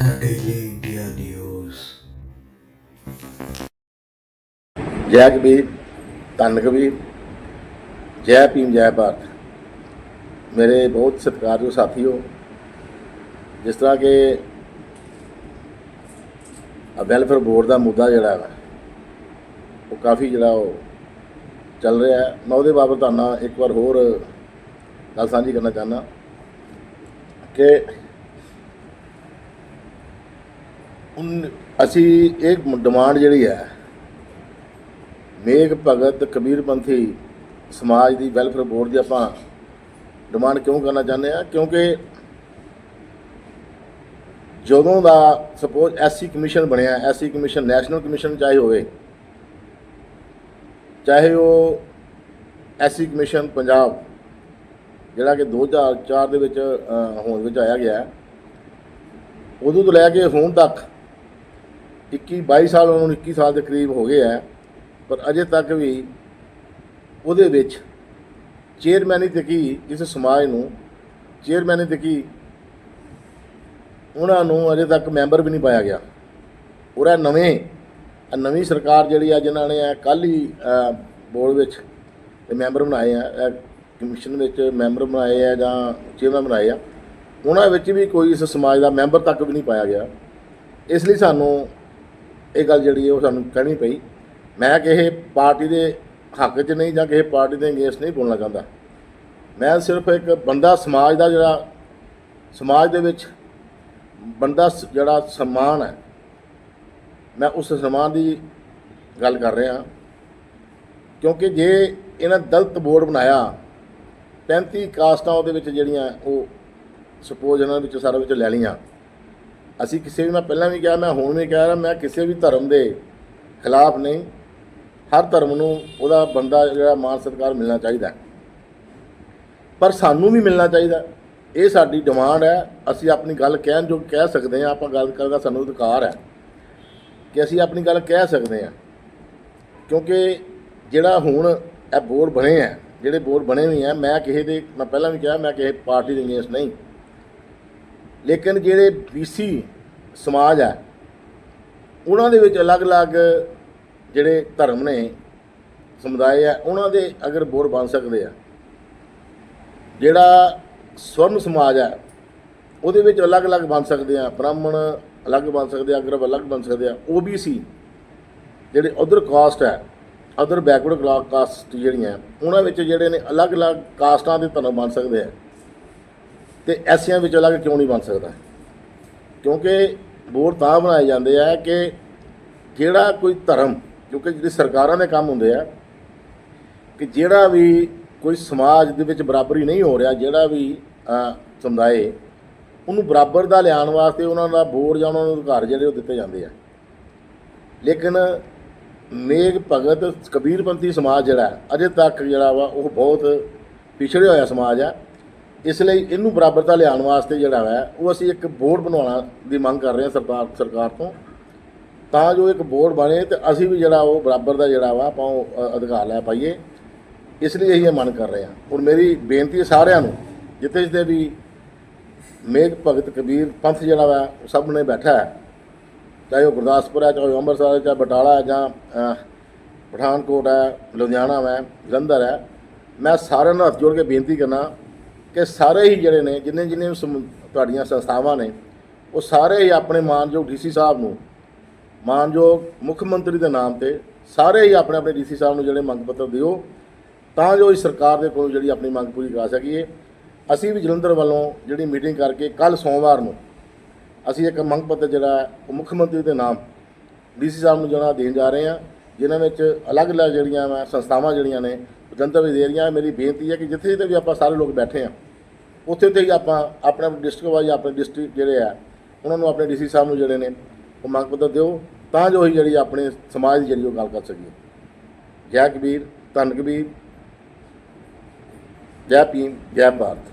Daily News. ਜੈ ਕਬੀਰ, ਧੰਨ ਕਬੀਰ, ਜੈ ਭੀਮ, ਜੈ ਭਾਰਤ ਮੇਰੇ ਬਹੁਤ ਸਤਿਕਾਰਯੋਗ ਸਾਥੀਓ, ਜਿਸ ਤਰ੍ਹਾਂ ਕਿ ਵੈਲਫੇਅਰ ਬੋਰਡ ਦਾ ਮੁੱਦਾ ਜਿਹੜਾ ਹੈ ਉਹ ਕਾਫੀ ਜਿਹੜਾ ਉਹ ਚੱਲ ਰਿਹਾ ਹੈ ਮੈਂ ਉਹਦੇ ਬਾਬਤ ਤੁਹਾਨੂੰ ਇੱਕ ਵਾਰ ਹੋਰ ਗੱਲ ਸਾਂਝੀ ਕਰਨਾ ਚਾਹੁੰਦਾ ਕਿ ਉਨ ਅਸੀਂ ਇਹ ਡਿਮਾਂਡ ਜਿਹੜੀ ਹੈ ਮੇਘ ਭਗਤ ਕਬੀਰਪੰਥੀ ਸਮਾਜ ਦੀ ਵੈਲਫੇਅਰ ਬੋਰਡ ਦੀ ਆਪਾਂ ਡਿਮਾਂਡ ਕਿਉਂ ਕਰਨਾ ਚਾਹੁੰਦੇ ਆ ਕਿਉਂਕਿ ਜਦੋਂ ਦਾ ਸਪੋਜ਼ ਐਸਸੀ ਕਮਿਸ਼ਨ ਬਣਿਆ ਐਸਸੀ ਕਮਿਸ਼ਨ ਨੈਸ਼ਨਲ ਕਮਿਸ਼ਨ ਚਾਹੇ ਹੋਵੇ ਚਾਹੇ ਉਹ ਐਸਸੀ ਕਮਿਸ਼ਨ ਪੰਜਾਬ ਜਿਹੜਾ ਕਿ 2004 ਦੇ ਵਿੱਚ ਅ, ਹੋਂਦ ਵਿੱਚ ਆਇਆ ਗਿਆ ਹੈ, ਉਦੋਂ ਤੋਂ ਲੈ ਕੇ ਹੁਣ ਤੱਕ 21 22 ਸਾਲ ਉਹਨਾਂ ਨੂੰ 21 ਸਾਲ ਦੇ ਕਰੀਬ ਹੋ ਗਏ ਹੈ ਪਰ ਅਜੇ ਤੱਕ ਵੀ ਉਹਦੇ ਵਿੱਚ ਚੇਅਰਮੈਨੀ ਤੇ ਕੀ, ਇਸ ਸਮਾਜ ਨੂੰ ਚੇਅਰਮੈਨੀ ਤੇ ਕੀ, ਉਹਨਾਂ ਨੂੰ ਅਜੇ ਤੱਕ ਮੈਂਬਰ ਵੀ ਨਹੀਂ ਪਾਇਆ ਗਿਆ। ਉਹਦਾ ਨਵੇਂ ਨਵੀਂ ਸਰਕਾਰ ਜਿਹੜੀ ਆ, ਜਿਨ੍ਹਾਂ ਨੇ ਕੱਲ ਹੀ ਬੋਰਡ ਵਿੱਚ ਮੈਂਬਰ ਬਣਾਏ ਆ ਕਮਿਸ਼ਨ ਵਿੱਚ ਮੈਂਬਰ ਬਣਾਏ ਆ ਜਾਂ ਚੇਅਰਮੈਨ ਬਣਾਏ ਆ, ਉਹਨਾਂ ਵਿੱਚ ਵੀ ਕੋਈ ਇਸ ਸਮਾਜ ਦਾ ਮੈਂਬਰ ਤੱਕ ਵੀ ਨਹੀਂ ਪਾਇਆ ਗਿਆ। ਇਸ ਲਈ ਸਾਨੂੰ ਇਹ ਗੱਲ ਜਿਹੜੀ ਹੈ ਉਹ ਸਾਨੂੰ ਕਹਿਣੀ ਪਈ। ਮੈਂ ਕਿਸੇ ਪਾਰਟੀ ਦੇ ਹੱਕ 'ਚ ਨਹੀਂ ਜਾਂ ਕਿਸੇ ਪਾਰਟੀ ਦੇ ਅਗੇਂਸਟ ਨਹੀਂ ਬੋਲਣਾ ਚਾਹੁੰਦਾ। ਮੈਂ ਸਿਰਫ ਇੱਕ ਬੰਦਾ ਸਮਾਜ ਦਾ ਜਿਹੜਾ, ਸਮਾਜ ਦੇ ਵਿੱਚ ਬੰਦਾ ਸ- ਜਿਹੜਾ ਸਨਮਾਨ ਹੈ। ਮੈਂ ਉਸ ਸਨਮਾਨ ਦੀ ਗੱਲ ਕਰ ਰਿਹਾ ਕਿਉਂਕਿ ਜੇ ਇਹਨਾਂ ਦਲਤ ਬੋਰਡ ਬਣਾਇਆ 35 ਕਾਸਟਾਂ ਉਹਦੇ ਵਿੱਚ ਜਿਹੜੀਆਂ ਉਹ ਸਪੋਜ਼ ਇਹਨਾਂ ਵਿੱਚ ਸਾਰਾ ਵਿੱਚ ਲੈ ਲਈਆਂ। ਅਸੀਂ ਕਿਸੇ ਵੀ ਮੈਂ ਪਹਿਲਾਂ ਵੀ ਕਿਹਾ, ਮੈਂ ਹੁਣ ਵੀ ਕਹਿ ਰਿਹਾ, ਮੈਂ ਕਿਸੇ ਵੀ ਧਰਮ ਦੇ ਖਿਲਾਫ ਨਹੀਂ। ਹਰ ਧਰਮ ਨੂੰ ਉਹਦਾ ਬੰਦਾ ਜਿਹੜਾ ਮਾਨ ਸਤਿਕਾਰ ਮਿਲਣਾ ਚਾਹੀਦਾ ਪਰ ਸਾਨੂੰ ਵੀ ਮਿਲਣਾ ਚਾਹੀਦਾ ਇਹ ਸਾਡੀ ਡਿਮਾਂਡ ਹੈ। ਅਸੀਂ ਆਪਣੀ ਗੱਲ ਕਹਿਣ ਜੋ ਕਹਿ ਸਕਦੇ ਹਾਂ, ਆਪਾਂ ਗੱਲ ਕਰਨ ਦਾ ਸਾਨੂੰ ਅਧਿਕਾਰ ਹੈ ਕਿ ਅਸੀਂ ਆਪਣੀ ਗੱਲ ਕਹਿ ਸਕਦੇ ਹਾਂ। ਕਿਉਂਕਿ ਜਿਹੜਾ ਹੁਣ ਇਹ ਬੋਰਡ ਬਣੇ ਆ ਜਿਹੜੇ ਬੋਰਡ ਬਣੇ ਹੋਏ ਆ ਮੈਂ ਕਿਸੇ ਦੇ, ਮੈਂ ਪਹਿਲਾਂ ਵੀ ਕਿਹਾ, ਮੈਂ ਕਿਸੇ ਪਾਰਟੀ ਦੇ ਅਗੇਂਸਟ ਨਹੀਂ। ਲੇਕਿਨ ਜਿਹੜੇ ਬੀਸੀ ਸਮਾਜ ਹੈ, ਉਹਨਾਂ ਦੇ ਵਿੱਚ ਅਲੱਗ-ਅਲੱਗ ਜਿਹੜੇ ਧਰਮ ਨੇ, ਸਮੁਦਾਇ ਆ ਉਹਨਾਂ ਦੇ ਅਗਰ ਬੋਰ ਬਣ ਸਕਦੇ ਆ। ਜਿਹੜਾ ਸਵਰਨ ਸਮਾਜ ਹੈ, ਉਹਦੇ ਵਿੱਚ ਅਲੱਗ-ਅਲੱਗ ਬਣ ਸਕਦੇ ਆ, ਬ੍ਰਾਹਮਣ ਅਲੱਗ ਬਣ ਸਕਦੇ ਆ ਅਗਰਵ ਅਲੱਗ ਬਣ ਸਕਦੇ ਆ OBC ਜਿਹੜੇ ਅਦਰ ਕਾਸਟ ਹੈ ਅਦਰ ਬੈਕਵਰਡ ਕਲਾਸ ਕਾਸਟ ਜਿਹੜੀਆਂ, ਉਹਨਾਂ ਵਿੱਚ ਜਿਹੜੇ ਨੇ ਅਲੱਗ-ਅਲੱਗ ਕਾਸਟਾਂ ਦੇ ਧਰਮ ਬਣ ਸਕਦੇ ਆ। ਤੇ ਐਸਿਆਂ ਵਿੱਚ ਅਲੱਗ ਕਿਉਂ ਨਹੀਂ ਬਣ ਸਕਦਾ? ਕਿਉਂਕਿ ਬੋਰਡ ਤਾਂ ਬਣਾਏ ਜਾਂਦੇ ਆ ਕਿ ਜਿਹੜਾ ਕੋਈ ਧਰਮ ਕਿਉਂਕਿ ਜਿਹੜੇ ਸਰਕਾਰਾਂ ਦੇ ਕੰਮ ਹੁੰਦੇ ਆ ਕਿ ਜਿਹੜਾ ਵੀ ਕੋਈ ਸਮਾਜ ਦੇ ਵਿੱਚ ਬਰਾਬਰੀ ਨਹੀਂ ਹੋ ਰਿਹਾ ਜਿਹੜਾ ਵੀ ਅ, ਸਮੁਦਾਇ ਉਹਨੂੰ ਬਰਾਬਰ ਦਾ ਲਿਆਉਣ ਵਾਸਤੇ ਉਹਨਾਂ ਦਾ ਬੋਰਡ ਜਾਂ ਉਹਨਾਂ ਨੂੰ ਅਧਿਕਾਰ ਜਿਹੜੇ ਉਹ ਦਿੱਤੇ ਜਾਂਦੇ ਆ। ਲੇਕਿਨ ਮੇਘ ਭਗਤ ਕਬੀਰਪੰਥੀ ਸਮਾਜ ਜਿਹੜਾ ਅਜੇ ਤੱਕ ਜਿਹੜਾ ਵਾ ਉਹ ਬਹੁਤ ਪਿਛੜਿਆ ਹੋਇਆ ਸਮਾਜ ਹੈ ਇਸ ਲਈ ਇਹਨੂੰ ਬਰਾਬਰਤਾ ਲਿਆਉਣ ਵਾਸਤੇ ਜਿਹੜਾ ਵਾ ਉਹ ਅਸੀਂ ਇੱਕ ਬੋਰਡ ਬਣਾਉਣਾ ਦੀ ਮੰਗ ਕਰ ਰਹੇ ਹਾਂ ਸਰਕਾਰ ਸਰਕਾਰ ਤੋਂ। ਤਾਂ ਜੋ ਇੱਕ ਬੋਰਡ ਬਣੇ ਤੇ ਅਸੀਂ ਵੀ ਜਿਹੜਾ ਉਹ ਬਰਾਬਰ ਦਾ ਜਿਹੜਾ ਵਾ ਆਪਾਂ ਉਹ ਅਧਿਕਾਰ ਲੈ ਪਾਈਏ। ਇਸ ਲਈ ਅਸੀਂ ਇਹ ਮੰਗ ਕਰ ਰਹੇ ਹਾਂ। ਔਰ ਮੇਰੀ ਬੇਨਤੀ ਹੈ ਸਾਰਿਆਂ ਨੂੰ, ਜਿੱਥੇ ਜਿੱਥੇ ਵੀ ਮੇਘ ਭਗਤ ਕਬੀਰ ਪੰਥ ਜਿਹੜਾ ਵਾ ਸਭ ਨੇ ਬੈਠਾ ਹੈ, ਚਾਹੇ ਉਹ ਗੁਰਦਾਸਪੁਰ ਹੈ, ਚਾਹੇ ਉਹ ਅੰਮ੍ਰਿਤਸਰ ਹੈ, ਚਾਹੇ ਬਟਾਲਾ ਹੈ, ਜਾਂ ਪਠਾਨਕੋਟ ਹੈ, ਲੁਧਿਆਣਾ ਹੈ, ਜਲੰਧਰ ਹੈ, ਮੈਂ ਸਾਰਿਆਂ ਨੂੰ ਹੱਥ ਜੋੜ ਕੇ ਬੇਨਤੀ ਕਰਨਾ ਕਿ ਸਾਰੇ ਹੀ ਜਿਹੜੇ ਨੇ, ਜਿੰਨੇ ਜਿੰਨੇ ਸਮ- ਤੁਹਾਡੀਆਂ ਸੰਸਥਾਵਾਂ ਨੇ, ਉਹ ਸਾਰੇ ਹੀ ਆਪਣੇ ਮਾਨਯੋਗ ਡੀਸੀ ਸਾਹਿਬ ਨੂੰ, ਮਾਨਯੋਗ ਮੁੱਖ ਮੰਤਰੀ ਦੇ ਨਾਮ ਤੇ ਸਾਰੇ ਹੀ ਆਪਣੇ ਆਪਣੇ ਡੀਸੀ ਸਾਹਿਬ ਨੂੰ ਜਿਹੜੇ ਮੰਗ ਪੱਤਰ ਦਿਓ, ਤਾਂ ਜੋ ਇਸ ਸਰਕਾਰ ਦੇ ਕੋਲ ਜਿਹੜੀ ਆਪਣੀ ਮੰਗ ਪੂਰੀ ਕਰਾ ਸਕੀਏ। ਅਸੀਂ ਵੀ ਜਲੰਧਰ ਵੱਲੋਂ ਜਿਹੜੀ ਮੀਟਿੰਗ ਕਰਕੇ ਕੱਲ ਸੋਮਵਾਰ ਨੂੰ ਅਸੀਂ ਇੱਕ ਮੰਗ ਪੱਤਰ ਜਿਹੜਾ ਉਹ ਮੁੱਖ ਮੰਤਰੀ ਦੇ ਨਾਮ ਡੀਸੀ ਸਾਹਿਬ ਨੂੰ ਜਿਹੜਾ ਦੇਣ ਜਾ ਰਹੇ ਹਾਂ, ਜਿਨ੍ਹਾਂ ਵਿੱਚ ਅਲੱਗ-ਅਲੱਗ ਜਿਹੜੀਆਂ ਵਾ ਸੰਸਥਾਵਾਂ ਜਿਹੜੀਆਂ ਨੇ ਜਨਤਾ ਵੀ ਦੇ ਰਹੀਆਂ ਮੇਰੀ ਬੇਨਤੀ ਹੈ ਕਿ ਜਿੱਥੇ ਜਿੱਥੇ ਵੀ ਆਪਾਂ ਸਾਰੇ ਲੋਕ ਬੈਠੇ ਆ ਉੱਥੇ ਉੱਥੇ ਹੀ ਆਪਾਂ ਆਪਣੇ ਡਿਸਟ੍ਰਿਕਟ ਵਾਈਜ਼ ਆਪਣੇ ਡਿਸਟ੍ਰਿਕਟ ਜਿਹੜੇ ਆ, ਉਹਨਾਂ ਨੂੰ ਆਪਣੇ ਡੀਸੀ ਸਾਹਿਬ ਨੂੰ ਜਿਹੜੇ ਨੇ, ਉਹ ਮੰਗ ਪੱਤਰ ਦਿਓ, ਤਾਂ ਜੋ ਹੀ ਜਿਹੜੀ ਆਪਣੇ ਸਮਾਜ ਦੀ ਜਿਹੜੀ ਉਹ ਗੱਲ ਕਰ ਸਕੀਏ। ਜੈ ਕਬੀਰ, ਧੰਨ ਕਬੀਰ, ਜੈ ਭੀਮ, ਜੈ ਭਾਰਤ।